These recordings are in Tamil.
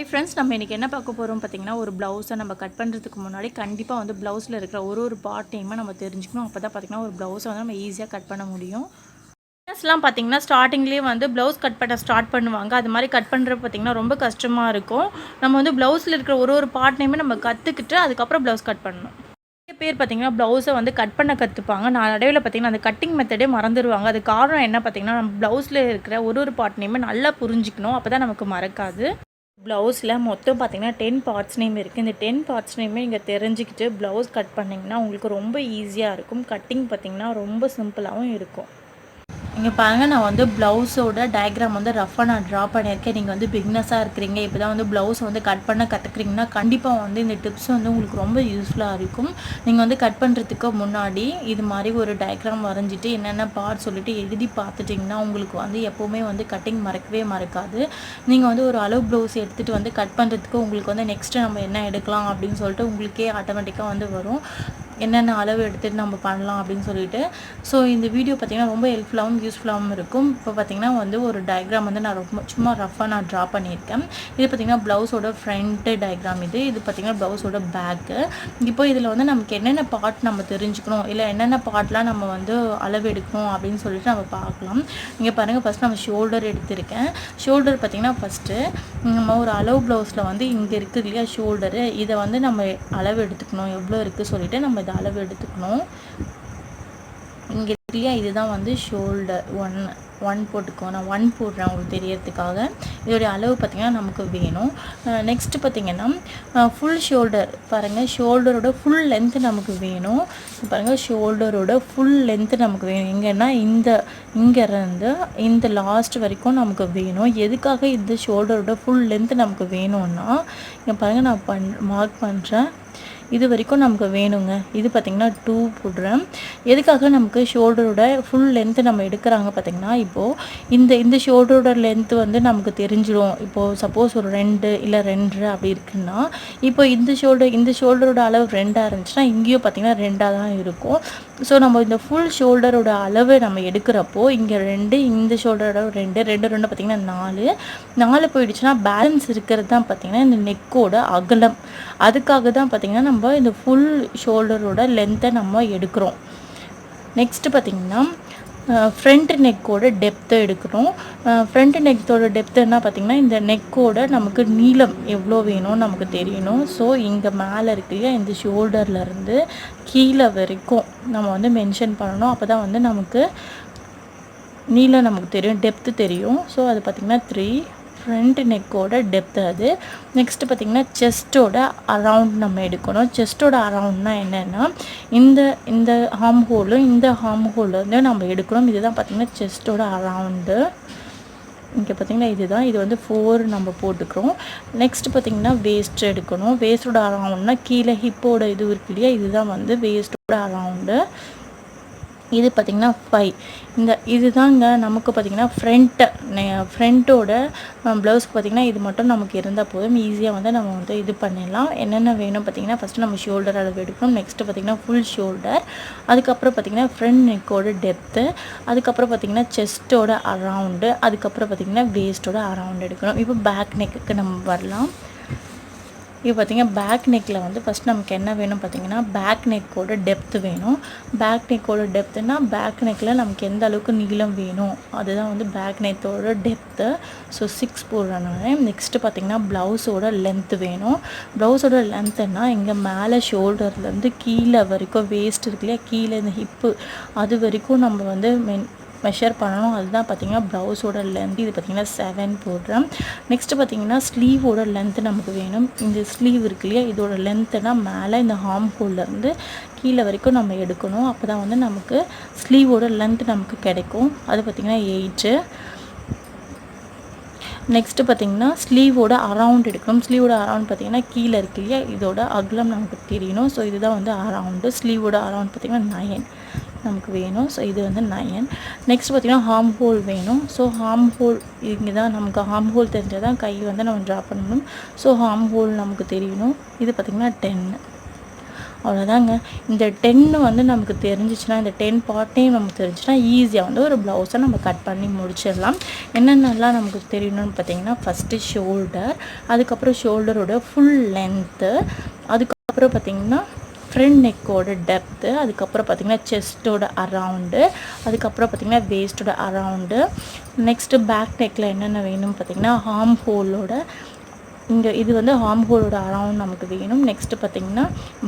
ஹாய் ஃப்ரெண்ட்ஸ் நம்ம இன்றைக்கி என்ன பார்க்க போகிறோம் பார்த்தீங்கன்னா ஒரு ப்ளவுஸை நம்ம கட் பண்ணுறதுக்கு முன்னாடி கண்டிப்பாக வந்து ப்ளவுஸில் இருக்கிற ஒரு ஒரு பார்ட்டையுமே நம்ம தெரிஞ்சுக்கணும். அப்போ தான் பார்த்திங்கன்னா ஒரு ப்ளவுஸை வந்து நம்ம ஈஸியாக கட் பண்ண முடியும். ஃப்ரெண்ட்ஸ்லாம் பார்த்திங்கன்னா ஸ்டார்டிங்லேயே வந்து ப்ளவுஸ் கட் பண்ண ஸ்டார்ட் பண்ணுவாங்க. அது மாதிரி கட் பண்ணுற பார்த்திங்கன்னா ரொம்ப கஷ்டமாக இருக்கும். நம்ம வந்து ப்ளவுஸில் இருக்கிற ஒரு ஒரு பார்ட்னையுமே நம்ம கற்றுக்கிட்டு அதுக்கப்புறம் ப்ளவுஸ் கட் பண்ணணும். நிறைய பேர் பார்த்தீங்கன்னா ப்ளவுஸை வந்து கட் பண்ண கற்றுப்பாங்க நான் நடுவில் பார்த்தீங்கன்னா அந்த கட்டிங் மெத்தடே மறந்துடுவாங்க அது காரணம் என்ன பார்த்தீங்கன்னா நம்ம ப்ளவுஸில் இருக்கிற ஒரு ஒரு பார்ட்னையுமே நல்லா புரிஞ்சிக்கணும். அப்போ தான் நமக்கு மறக்காது. ப்ளவுஸில் மொத்தம் பார்த்திங்கன்னா டென் பார்ட்ஸ் நேம் இருக்குது. இந்த டென் பார்ட்ஸ் நேமே நீங்கள் தெரிஞ்சுக்கிட்டு ப்ளவுஸ் கட் பண்ணிங்கன்னா உங்களுக்கு ரொம்ப ஈஸியாக இருக்கும். கட்டிங் பார்த்தீங்கன்னா ரொம்ப சிம்பிளாகவும் இருக்கும். இங்கே பாருங்கள் நான் வந்து ப்ளவுஸோட டயக்ராம் வந்து ரஃபாக நான் ட்ரா பண்ணியிருக்கேன். நீங்கள் வந்து பிக்னஸாக இருக்கிறீங்க. இப்போ தான் வந்து ப்ளவுஸ் வந்து கட் பண்ண கற்றுக்குறீங்கன்னா கண்டிப்பாக வந்து இந்த டிப்ஸ் வந்து உங்களுக்கு ரொம்ப யூஸ்ஃபுல்லாக இருக்கும். நீங்கள் வந்து கட் பண்ணுறதுக்கு முன்னாடி இது மாதிரி ஒரு டயக்ராம் வரைஞ்சிட்டு என்னென்ன பார்ட் சொல்லிட்டு எழுதி பார்த்துட்டிங்கன்னா உங்களுக்கு வந்து எப்போவுமே வந்து கட்டிங் மறக்கவே மறக்காது. நீங்கள் வந்து ஒரு அளவு ப்ளவுஸ் எடுத்துகிட்டு வந்து கட் பண்ணுறதுக்கு உங்களுக்கு வந்து நெக்ஸ்ட்டு நம்ம என்ன எடுக்கலாம் அப்படின்னு சொல்லிட்டு உங்களுக்கே ஆட்டோமேட்டிக்காக வந்து வரும். என்னென்ன அளவு எடுத்துகிட்டு நம்ம பண்ணலாம் அப்படின்னு சொல்லிட்டு. ஸோ இந்த வீடியோ பார்த்திங்கன்னா ரொம்ப ஹெல்ப்ஃபுல்லாகவும் யூஸ்ஃபுல்லாகவும் இருக்கும். இப்போ பார்த்திங்கன்னா வந்து ஒரு டயக்ராம் வந்து நான் ரொம்ப சும்மா ரஃபாக நான் ட்ரா பண்ணியிருக்கேன். இது பார்த்திங்கன்னா ப்ளவுஸோட ஃப்ரண்ட்டு டயக்ராம் இது. இது பார்த்திங்கன்னா ப்ளவுஸோட பேக்கு இப்போ இதில் வந்து நமக்கு என்னென்ன பார்ட் நம்ம தெரிஞ்சுக்கணும்? இல்லை என்னென்ன பார்ட்லாம் நம்ம வந்து அளவு எடுக்கணும் அப்படின்னு சொல்லிட்டு நம்ம பார்க்கலாம். இங்கே பாருங்கள் ஃபஸ்ட் நம்ம ஷோல்டர் எடுத்திருக்கேன். ஷோல்டர் பார்த்திங்கன்னா ஃபஸ்ட்டு நம்ம ஒரு அளவு ப்ளவுஸில் வந்து இங்கே இருக்குது இல்லையா ஷோல்டரு இதை வந்து நம்ம அளவு எடுத்துக்கணும். எவ்வளோ இருக்குது சொல்லிட்டு நம்ம இதை அளவு எடுத்துக்கணும். இங்கே இல்லையா இதுதான் வந்து ஷோல்டர் ஒன் ஒன் போட்டுக்கோ நான் ஒன் போடுறேன் உங்களுக்கு தெரியறதுக்காக. இதோடைய அளவு பார்த்திங்கன்னா நமக்கு வேணும். நெக்ஸ்ட்டு பார்த்திங்கன்னா ஃபுல் ஷோல்டர் பாருங்கள் ஷோல்டரோட ஃபுல் லென்த்து நமக்கு வேணும். பாருங்கள் ஷோல்டரோட ஃபுல் லென்த்து நமக்கு வேணும். எங்கன்னா இந்த இங்கேருந்து இந்த லாஸ்ட் வரைக்கும் நமக்கு வேணும். எதுக்காக இந்த ஷோல்டரோட ஃபுல் லென்த்து நமக்கு வேணும்னா இங்கே பாருங்கள் நான் பண் மார்க் பண்ணுறேன் இது வரைக்கும் நமக்கு வேணுங்க. இது பார்த்திங்கன்னா டூ போடுறேன் எதுக்காக நமக்கு ஷோல்டரோட ஃபுல் லென்த்து நம்ம எடுக்கிறாங்க பார்த்திங்கன்னா இப்போது இந்த இந்த ஷோல்டரோட லென்த்து வந்து நமக்கு தெரிஞ்சிடும் இப்போது சப்போஸ் ஒரு ரெண்டு இல்லை ரெண்டு அப்படி இருக்குன்னா இப்போ இந்த ஷோல்டர் இந்த ஷோல்டரோட அளவு ரெண்டாக இருந்துச்சுன்னா இங்கேயும் பார்த்திங்கன்னா ரெண்டாக தான் இருக்கும். ஸோ நம்ம இந்த ஃபுல் ஷோல்டரோட அளவு நம்ம எடுக்கிறப்போ இங்கே ரெண்டு இந்த ஷோல்டரோட ரெண்டு ரெண்டு ரெண்டு பார்த்திங்கன்னா நாலு. நாலு போயிடுச்சுன்னா பேலன்ஸ் இருக்கிறது தான் பார்த்திங்கன்னா இந்த நெக்கோட அகலம். அதுக்காக தான் பார்த்திங்கன்னா நம்ம இந்த ஃபுல் ஷோல்டரோட லென்த்தை நம்ம எடுக்கிறோம். நெக்ஸ்ட்டு பார்த்திங்கன்னா ஃப்ரண்ட் நெக்கோட டெப்த்தை எடுக்கணும் ஃப்ரண்ட் நெக்கோட டெப்த் என்ன பார்த்திங்கன்னா இந்த நெக்கோட நமக்கு நீளம் எவ்வளோ வேணும்னு நமக்கு தெரியணும். ஸோ இங்கே மேலே இருக்கிற இந்த ஷோல்டர்லேருந்து கீழே வரைக்கும் நம்ம வந்து மென்ஷன் பண்ணணும். அப்போ தான் வந்து நமக்கு நீளம் நமக்கு தெரியும் டெப்த்து தெரியும். ஸோ அது பார்த்திங்கன்னா த்ரீ ஃப்ரண்ட் நெக்கோட டெப்த் அது. நெக்ஸ்ட்டு பார்த்திங்கன்னா செஸ்ட்டோட அரவுண்ட் நம்ம எடுக்கணும். செஸ்ட்டோட அரவுண்ட்னா என்னென்னா இந்த இந்த ஹார்ம் ஹோலும் இந்த ஹார்ம் ஹோல்லேருந்து நம்ம எடுக்கணும். இதுதான் பார்த்திங்கன்னா செஸ்ட்டோட அரவுண்டு இங்கே பார்த்திங்கன்னா இதுதான். இது வந்து ஃபோர் நம்ம போட்டுக்கிறோம். நெக்ஸ்ட் பார்த்திங்கன்னா வேஸ்ட் எடுக்கணும். வேஸ்ட்டோட அரவுண்ட்னா கீழே ஹிப்போட இது இருக்கு இல்லையா? இதுதான் வந்து வேஸ்ட்டோட அரவுண்டு இது பார்த்திங்கன்னா ஃபைவ் இந்த இதுதாங்க நமக்கு பார்த்திங்கன்னா ஃப்ரண்ட்டு ஃப்ரண்ட்டோட ப்ளவுஸ்க்கு பார்த்திங்கன்னா இது மட்டும் நமக்கு இருந்தால் போதும். ஈஸியாக வந்து நம்ம வந்து இது பண்ணிடலாம். என்னென்ன வேணும் பார்த்திங்கன்னா ஃபஸ்ட்டு நம்ம ஷோல்டர் அளவு எடுக்கணும். நெக்ஸ்ட்டு பார்த்திங்கன்னா ஃபுல் ஷோல்டர் அதுக்கப்புறம் பார்த்திங்கன்னா ஃப்ரண்ட் நெக்கோட டெப்த்து அதுக்கப்புறம் பார்த்திங்கன்னா செஸ்ட்டோட அரவுண்டு அதுக்கப்புறம் பார்த்திங்கன்னா வேஸ்ட்டோட அரவுண்டு எடுக்கணும். இப்போ பேக் நெக்குக்கு நம்ம வரலாம். இப்போ பார்த்திங்கன்னா பேக் நெக்கில் வந்து ஃபஸ்ட் நமக்கு என்ன வேணும் பார்த்திங்கன்னா பேக் நெக்கோட டெப்த்து வேணும். பேக் நெக்கோட டெப்த்துனா பேக் நெக்கில் நமக்கு எந்த அளவுக்கு நீளம் வேணும்? அதுதான் வந்து பேக் நெக்கோட டெப்த்து ஸோ சிக்ஸ் போடுறனால நெக்ஸ்ட்டு பார்த்திங்கன்னா ப்ளவுஸோட லென்த்து வேணும். ப்ளவுஸோட லென்த்துன்னா இங்கே மேலே ஷோல்டர்லேருந்து கீழே வரைக்கும் வேஸ்ட் இருக்கு இல்லையா? கீழே இந்த ஹிப்பு அது வரைக்கும் நம்ம வந்து மென் மெஷர் பண்ணணும். அதுதான் பார்த்திங்கன்னா ப்ளவுஸோட லென்த் இது பார்த்திங்கன்னா செவன் போடுறேன். நெக்ஸ்ட்டு பார்த்திங்கன்னா ஸ்லீவோட லென்த்து நமக்கு வேணும். இந்த ஸ்லீவ் இருக்கு இல்லையா? இதோட லென்த்துனா மேலே இந்த ஹார்ம் ஹோல்லேருந்து கீழே வரைக்கும் நம்ம எடுக்கணும். அப்போ தான் வந்து நமக்கு ஸ்லீவோட லென்த் நமக்கு கிடைக்கும். அது பார்த்திங்கன்னா எயிட்டு நெக்ஸ்ட்டு பார்த்திங்கன்னா ஸ்லீவோட அரவுண்ட் எடுக்கணும். ஸ்லீவோட அரவுண்ட் பார்த்திங்கன்னா கீழே இருக்கு இல்லையா? இதோட அகலம் நமக்கு தெரியணும். ஸோ இதுதான் வந்து அரவுண்டு ஸ்லீவோட அரவுண்ட் பார்த்திங்கன்னா நயன் நமக்கு வேணும். ஸோ இது வந்து நயன் நெக்ஸ்ட் பார்த்திங்கன்னா ஹார்ம் ஹோல் வேணும். ஸோ ஹார்ம் ஹோல் இங்கே தான் நமக்கு ஹார்ம் ஹோல் தெரிஞ்சால் தான் கை வந்து நம்ம ட்ரா பண்ணணும். ஸோ ஹார்ம் ஹோல் நமக்கு தெரியணும். இது பார்த்திங்கன்னா டென்னு அவ்வளோதாங்க இந்த டென்னு வந்து நமக்கு தெரிஞ்சிச்சுன்னா இந்த டென் பார்ட்டையும் நமக்கு தெரிஞ்சுன்னா ஈஸியாக வந்து ஒரு ப்ளவுஸை நம்ம கட் பண்ணி முடிச்சிடலாம். என்னென்னலாம் நமக்கு தெரியணும்னு பார்த்தீங்கன்னா ஃபஸ்ட்டு ஷோல்டர் அதுக்கப்புறம் ஷோல்டரோட ஃபுல் லென்த்து அதுக்கப்புறம் பார்த்திங்கன்னா ஃப்ரண்ட் நெக்கோட டெப்த்து அதுக்கப்புறம் பார்த்திங்கன்னா செஸ்ட்டோட அரவுண்டு அதுக்கப்புறம் பார்த்திங்கன்னா வேஸ்ட்டோட அரவுண்டு நெக்ஸ்ட்டு பேக் நெக்கில் என்னென்ன வேணும்னு பார்த்திங்கன்னா ஹார்ம் ஹோலோட இங்கே இது வந்து ஹார்ம் ஹோலோட அரவுண்ட் நமக்கு வேணும். நெக்ஸ்ட்டு பார்த்திங்கன்னா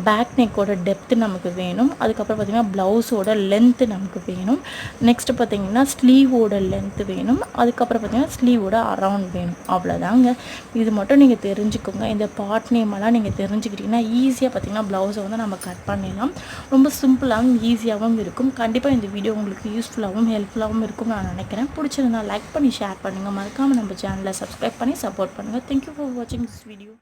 பேக் நெக்கோட டெப்த்து நமக்கு வேணும். அதுக்கப்புறம் பார்த்திங்கன்னா ப்ளவுஸோட லென்த்து நமக்கு வேணும். நெக்ஸ்ட்டு பார்த்திங்கன்னா ஸ்லீவோட லென்த்து வேணும். அதுக்கப்புறம் பார்த்திங்கன்னா ஸ்லீவோட அரவுண்ட் வேணும். அவ்வளோதாங்க இது மட்டும் நீங்கள் தெரிஞ்சுக்கோங்க. இந்த பார்ட் நேமெல்லாம் நீங்கள் தெரிஞ்சுக்கிட்டிங்கன்னா ஈஸியாக பார்த்திங்கன்னா ப்ளவுஸை வந்து நம்ம கட் பண்ணிடலாம். ரொம்ப சிம்பிளாகவும் ஈஸியாகவும் இருக்கும். கண்டிப்பாக இந்த வீடியோ உங்களுக்கு யூஸ்ஃபுல்லாகவும் ஹெல்ப்ஃபுல்லாகவும் இருக்கும்னு நான் நினைக்கிறேன். பிடிச்சிருந்தா லைக் பண்ணி ஷேர் பண்ணுங்கள் மறக்காமல் நம்ம சேனலை சப்ஸ்கிரைப் பண்ணி சப்போர்ட் பண்ணுங்கள் தேங்க்யூ ஃபார் வாட்சிங் திஸ் வீடியோ